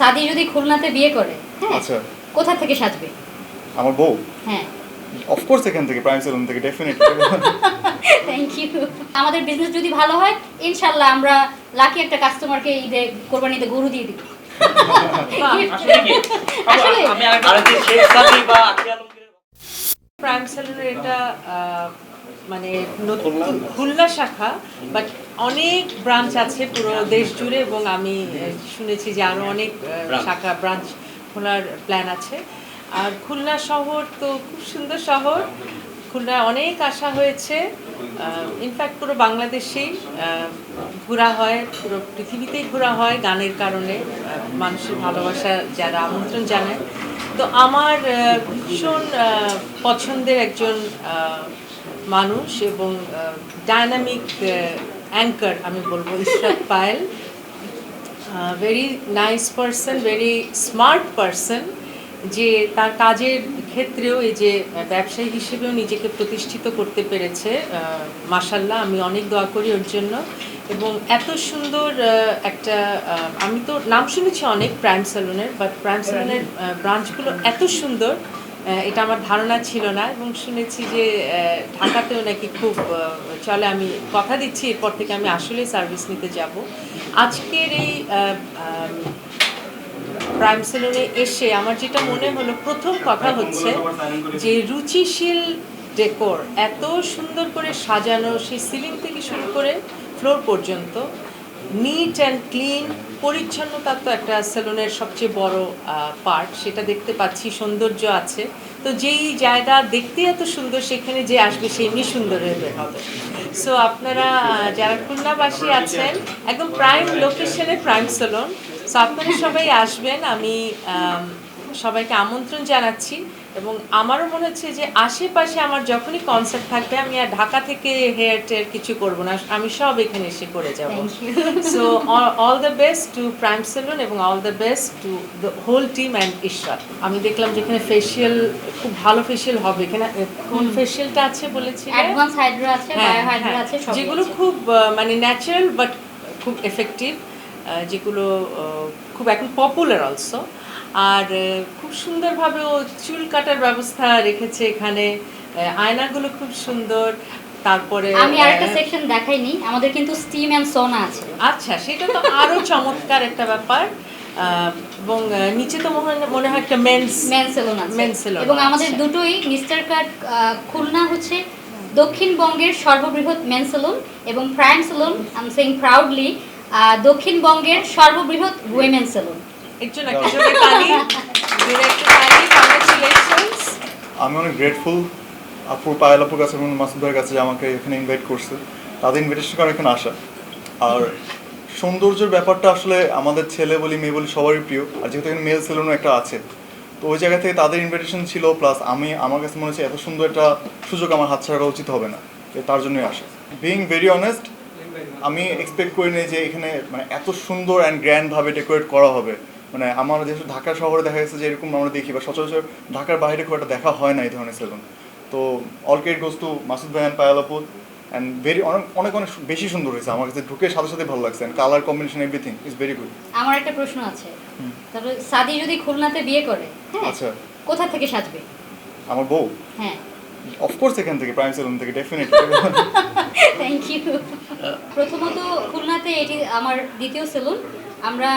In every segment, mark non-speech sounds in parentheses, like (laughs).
সাদি যদি খুলনাতে বিয়ে করে হ্যাঁ আচ্ছা। কোথা থেকে সাজবে? আমার বউ? হ্যাঁ। অফকোর্স এখান থেকে প্রাইম সেলুন থেকে ডেফিনেটলি থ্যাংক ইউ আমাদের বিজনেস যদি ভালো হয় ইনশাল্লাহ আমরা লাকি একটা কাস্টমারকে ঈদে কোরবানিতে গরু দিয়ে দিব। আসলে আমি আরেকটা শেখ সাদি বা আকিয়া প্রাইম সেলুনের এটা আহ, মানে নতুন খুলনা শাখা বাট অনেক ব্রাঞ্চ আছে পুরো দেশ জুড়ে এবং আমি শুনেছি যে আরও অনেক শাখা ব্রাঞ্চ খোলার প্ল্যান আছে। আর খুলনা শহর তো খুব সুন্দর শহর। খুলনায় অনেক আশা হয়েছে। ইনফ্যাক্ট পুরো বাংলাদেশেই ঘোরা হয় পুরো পৃথিবীতেই ঘোরা হয় গানের কারণে। মানুষের ভালোবাসা যারা আমন্ত্রণ জানায়। তো আমার ভীষণ পছন্দের একজন মানুষ এবং ডায়নামিক অ্যাঙ্কার আমি বলব, Ishrat Payel. Very nice person very smart person যে তার কাজের ক্ষেত্রেও এই যে ব্যবসায়ী হিসেবেও নিজেকে প্রতিষ্ঠিত করতে পেরেছে মাসাল্লাহ আমি অনেক দোয়া করি ওর জন্য। এবং এত সুন্দর একটা আমি তো নাম শুনেছি অনেক প্রাইম স্যালুনের বাট প্রাইম স্যালুনের ব্রাঞ্চগুলো এত সুন্দর এটা আমার ধারণা ছিল না। এবং শুনেছি যে ঢাকাতেও নাকি খুব চলে। আমি কথা দিচ্ছি এরপর থেকে আমি আসলে সার্ভিস নিতে যাব। আজকের এই প্রাইম সেলুনে এসে আমার যেটা মনে হলো, প্রথম কথা হচ্ছে যে রুচিশীল ডেকোর এত সুন্দর করে সাজানো, সেই সিলিং থেকে শুরু করে ফ্লোর পর্যন্ত নিট অ্যান্ড ক্লিন, পরিচ্ছন্নতা তো একটা সেলুনের সবচেয়ে বড় পার্ট, সেটা দেখতে পাচ্ছি, সৌন্দর্য আছে। তো যেই জায়গা দেখতে এত সুন্দর, সেখানে যে আসবে সে এমনি সুন্দর হয়ে হবে। সো আপনারা যারা খুলনাবাসী আছেন, একদম প্রাইম লোকেশনে প্রাইম সেলুন সো আপনারা সবাই আসবেন আমি, সবাইকে আমন্ত্রণ জানাচ্ছি। এবং আমারও মনে হচ্ছে যে আশেপাশে আমার যখনই কনসার্ট থাকবে আমি আর ঢাকা থেকে হেয়ার টেয়ার কিছু করব না। আমি সব এখানে এসে করে যাব। So all the best to Prime Salon এবং all the best to the whole team and Ishrat আমি দেখলাম যেখানে ফেশিয়াল খুব ভালো ফেশিয়াল হবে। এখানে কোন ফেশিয়ালটা আছে বলেছি অ্যাডভান্স হাইড্রা আছে হ্যাঁ, বায়ো হাইড্রা হ্যাঁ, আছে যেগুলো খুব মানে ন্যাচারাল বাট খুব এফেক্টিভ যেগুলো খুব এখন পপুলার অলসো আর খুব সুন্দরভাবে ও চুল কাটার ব্যবস্থা রেখেছে এখানে। আয়নাগুলো খুব সুন্দর। তারপরে আমি আরেকটা সেকশন দেখাইনি আমাদের কিন্তু স্টিম এন্ড সোনা আছে। আচ্ছা সেটা তো আরও চমৎকার একটা ব্যাপার। এবং নিচে তো মনে হয়- একটা মেন্স মেন সেলুন আছে। Men salon এবং আমাদের দুটোই মিস্টার কাট খুলনা হচ্ছে দক্ষিণবঙ্গের সর্ববৃহৎ মেন সেলুন এবং Prime Salon I am saying proudly দক্ষিণবঙ্গের সর্ববৃহৎ উইমেন সেলুন আমি অনেক গ্রেটফুল আপুর পায়েল আপুর কাছে এবং মাসুদ ভাইয়ের কাছে আমাকে এখানে ইনভাইট করছে। তাদের ইনভিটেশন করে এখানে আসা আর সৌন্দর্যের ব্যাপারটা আসলে আমাদের ছেলে বলি, মেয়ে বলি সবারই প্রিয়। আর যেহেতু এখানে মেল সেলুনও একটা আছে, তো ওই জায়গা থেকে তাদের ইনভিটেশন ছিল প্লাস আমি, আমার কাছে মনে হচ্ছে এত সুন্দর একটা সুযোগ আমার হাতছাড়া করা উচিত হবে না। তার জন্যই আসা বিং ভেরি অনেস্ট আমি এক্সপেক্ট করিনি যে এখানে মানে এত সুন্দর অ্যান্ড গ্র্যান্ডভাবে ডেকোরেট করা হবে। মানে আমার যেহেতু ঢাকা শহরে দেখা গেছে যে এরকম আমরা দেখি বা সচরাচর ঢাকার বাইরে খুব একটা দেখা হয় না এই ধরনের সেলুন তো all credit goes to Masud ভাই অ্যান্ড পায়ালাপুর অ্যান্ড ভেরি অনেক অনেক অনেক বেশি সুন্দর হয়েছে। আমার কাছে ঢুকে সাথে সাথে ভালো লাগছে colour combination everything is very good আমার একটা প্রশ্ন আছে। তাহলে সাদি যদি খুলনাতে বিয়ে করে হ্যাঁ আচ্ছা। কোথা থেকে সাজবে? আমার বউ? হ্যাঁ। অফকোর্স এখান থেকে প্রাইম সেলুন থেকে ডেফিনেটলি থ্যাংক ইউ প্রথমত খুলনাতে এটি আমার দ্বিতীয় সেলুন আমরা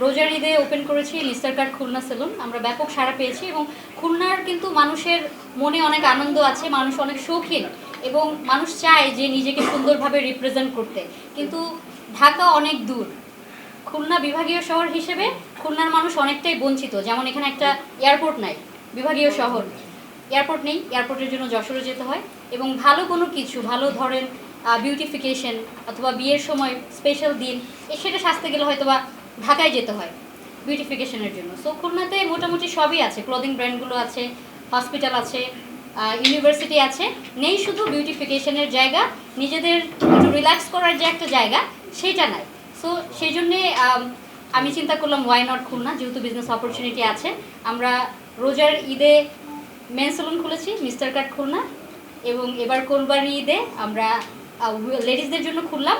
রোজার ঈদে ওপেন করেছি মিস্টার কার্ড খুলনা সেলুন আমরা ব্যাপক সাড়া পেয়েছি এবং খুলনার কিন্তু মানুষের মনে অনেক আনন্দ আছে, মানুষ অনেক শৌখিন এবং মানুষ চায় যে নিজেকে সুন্দরভাবে রিপ্রেজেন্ট করতে। কিন্তু ঢাকা অনেক দূর। খুলনা বিভাগীয় শহর হিসেবে খুলনার মানুষ অনেকটাই বঞ্চিত। যেমন এখানে একটা এয়ারপোর্ট নাই, বিভাগীয় শহর। এয়ারপোর্ট নেই এয়ারপোর্টের জন্য যশোরে যেতে হয় এবং ভালো কোনো কিছু, ভালো ধরেন বিউটিফিকেশন অথবা বিয়ের সময় স্পেশাল দিন সেটা সাজতে গেলে হয়তো বা ঢাকায় যেতে হয় বিউটিফিকেশনের জন্য। সো খুলনাতে মোটামুটি সবই আছে। ক্লোদিং ব্র্যান্ডগুলো আছে হসপিটাল আছে ইউনিভার্সিটি আছে। নেই শুধু বিউটিফিকেশনের জায়গা। নিজেদের একটু রিল্যাক্স করার যে একটা জায়গা, সেটা নাই। সো সেই জন্যে, আমি চিন্তা করলাম ওয়াই নট খুলনা? যেহেতু বিজনেস অপরচুনিটি আছে, আমরা রোজার ঈদে মেন সেলুন খুলেছি মিস্টার কাট খুলনা। এবং এবার কোরবানি ঈদে আমরা লেডিসদের জন্য খুললাম।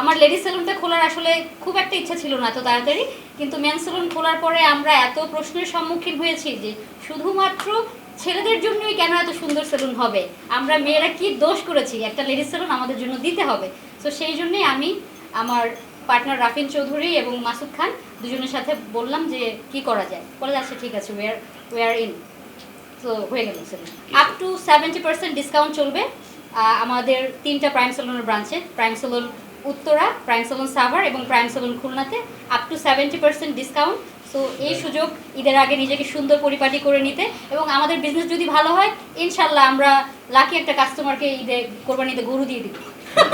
আমার লেডিস সেলুনটা খোলার আসলে খুব একটা ইচ্ছা ছিল না এত তাড়াতাড়ি, কিন্তু মেন সেলুন খোলার পরে আমরা এত প্রশ্নের সম্মুখীন হয়েছি যে শুধুমাত্র ছেলেদের জন্যই কেন এত সুন্দর সেলুন হবে? আমরা মেয়েরা কি দোষ করেছি? একটা লেডিস সেলুন আমাদের জন্য দিতে হবে। তো সেই জন্যই আমি আমার পার্টনার রাফিন চৌধুরী এবং মাসুদ খান দুজনের সাথে বললাম যে কি করা যায়। বলে আচ্ছা ঠিক আছে ওয়ার ওয়ার ইন তো হয়ে গেল salon. Up to seventy percent discount চলবে। আমাদের তিনটা প্রাইম সেলুনের ব্রাঞ্চে Prime Salon Uttara Prime Salon Savar এবং প্রাইম সেলুন খুলনাতে up to seventy percent discount so এই সুযোগ ঈদের আগে নিজেকে সুন্দর পরিপাটি করে নিতে এবং আমাদের বিজনেস যদি ভালো হয় ইনশাল্লাহ আমরা লাকি একটা কাস্টমারকে ঈদে কোরবানিতে গরু দিয়ে দিব। (laughs)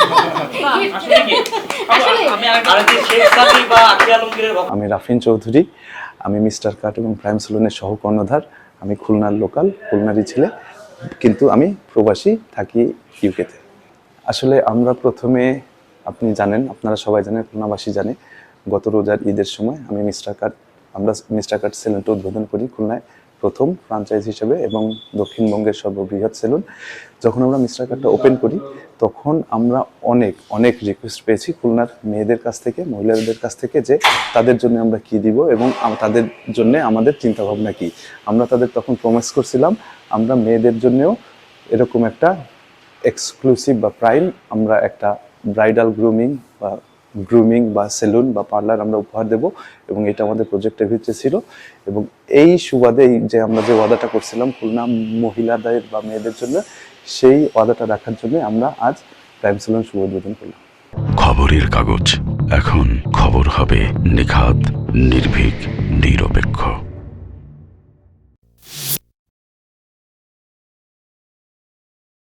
আমি রাফিন চৌধুরী আমি মিস্টার কাট এবং প্রাইম সেলুনের সহকর্ণধার। আমি খুলনার লোকাল খুলনারই ছেলে কিন্তু আমি প্রবাসী থাকি ইউকেতে আসলে আমরা প্রথমে আপনি জানেন, আপনারা সবাই জানেন, খুলনাবাসী জানে, গত রোজার ঈদের সময় আমি মিস্টার কাট, আমরা মিস্টার কাট সেলুনটা উদ্বোধন করি খুলনায় প্রথম ফ্রাঞ্চাইজ হিসেবে এবং দক্ষিণবঙ্গের সর্ববৃহৎ সেলুন। যখন আমরা মিস্টার কার্ডটা ওপেন করি, তখন আমরা অনেক অনেক রিকোয়েস্ট পেয়েছি খুলনার মেয়েদের কাছ থেকে, মহিলাদের কাছ থেকে যে তাদের জন্য আমরা কি দিব এবং তাদের জন্য আমাদের চিন্তা ভাবনা কি। আমরা তাদের তখন প্রমিস করছিলাম, আমরা মেয়েদের জন্যও এরকম একটা এক্সক্লুসিভ বা প্রাইম আমরা একটা ব্রাইডাল গ্রুমিং বা গ্রুমিং বা সেলুন বা পার্লার আমরা উপহার দেব এবং এটা আমাদের প্রজেক্টের ভিতরে ছিল এবং এই সুবাদে যে আমরা যে ওয়াদাটা করছিলাম খুলনা মহিলাদের বা মেয়েদের জন্য, সেই ওয়াদাটা রাখার জন্য আমরা আজ প্রাইম সেলুন শুভ উদ্বোধন করলাম। খবরের কাগজ। এখন খবর হবে নিখাত, নির্ভীক, নিরপেক্ষ।